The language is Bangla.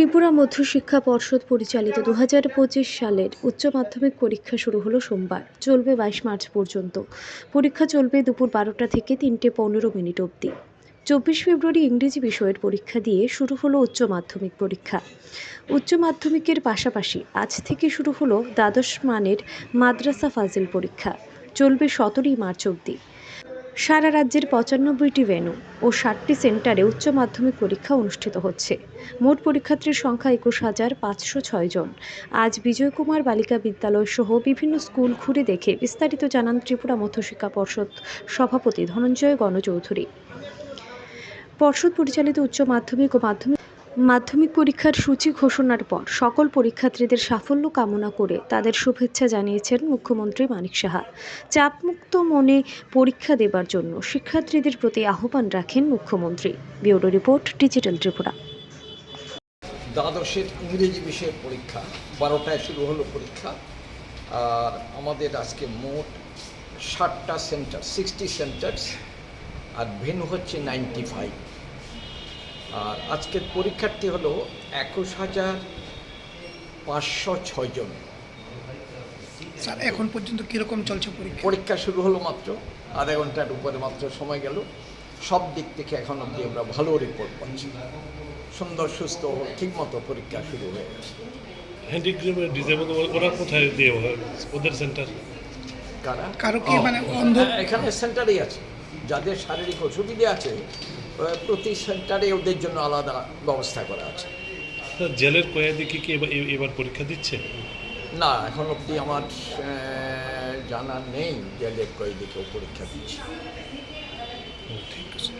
ত্রিপুরা মধ্যশিক্ষা পর্ষদ পরিচালিত দু হাজার পঁচিশ সালের উচ্চ মাধ্যমিক পরীক্ষা শুরু হলো সোমবার। চলবে বাইশ মার্চ পর্যন্ত। পরীক্ষা চলবে দুপুর বারোটা থেকে তিনটে পনেরো মিনিট অবধি। চব্বিশ ফেব্রুয়ারি ইংরেজি বিষয়ের পরীক্ষা দিয়ে শুরু হলো উচ্চ মাধ্যমিক পরীক্ষা। উচ্চ মাধ্যমিকের পাশাপাশি আজ থেকে শুরু হলো দ্বাদশ মানের মাদ্রাসা ফাজিল পরীক্ষা। চলবে সতেরোই মার্চ অবধি। সারা রাজ্যের পঁচানব্বইটি ভেন্যু ও ষাটটি সেন্টারে উচ্চ মাধ্যমিক পরীক্ষা অনুষ্ঠিত হচ্ছে। মোট পরীক্ষার্থীর সংখ্যা একুশ হাজার পাঁচশো জন। আজ বিজয় কুমার বালিকা বিদ্যালয় সহ বিভিন্ন স্কুল ঘুরে দেখে বিস্তারিত জানান ত্রিপুরা মধ্যশিক্ষা পর্ষদ সভাপতি ধনঞ্জয় গণচৌধুরী। পর্ষদ পরিচালিত উচ্চ মাধ্যমিক ও মাধ্যমিক মাধ্যমিক পরীক্ষার সূচি ঘোষণার পর সকল পরীক্ষার্থীদের সাফল্য কামনা করে তাদের শুভেচ্ছা জানিয়েছেন মুখ্যমন্ত্রী মানিক সাহা। চাপমুক্ত মনে পরীক্ষা দেবার জন্য শিক্ষার্থীদের প্রতি আহ্বান রাখেন মুখ্যমন্ত্রী। Bureau report, digital Tripura. দ্বাদশের ইংরেজি বিষয়ের পরীক্ষা, বারোটায় শুরু হলো পরীক্ষা। আর আমাদের আজকে মোট ষাটটা সেন্টার সিক্সটি সেন্টার্স আর ভেনু হচ্ছে নাইনটি ফাইভ আর আজকের পরীক্ষার্থী হলো একুশ হাজার পাঁচশো ছয়জন স্যার এখন পর্যন্ত কীরকম চলছে পরীক্ষা? পরীক্ষা শুরু হলো মাত্র আধা ঘণ্টার উপরে মাত্র সময় গেল। সব দিক থেকে এখন অবধি আমরা ভালো রিপোর্ট পাচ্ছি। সুন্দর সুস্থ ঠিকমতো পরীক্ষা শুরু হয়ে গেছে। হ্যান্ডিক্রাফট ডিজাইন ওরা কোথায় দিয়ে ওদের সেন্টার কারা? কারও কি মানে অন্ধ এখানে সেন্টারেই আছে। যাদের শারীরিক অসুবিধে আছে প্রতি সেন্টারে ওদের জন্য আলাদা ব্যবস্থা করা আছে। জেলের কয়েদি কি কি এবার পরীক্ষা দিচ্ছে? না এখন অব্দি আমার জানা নেই জেলের কয়েদি কেউ পরীক্ষা দিচ্ছে। ঠিক আছে।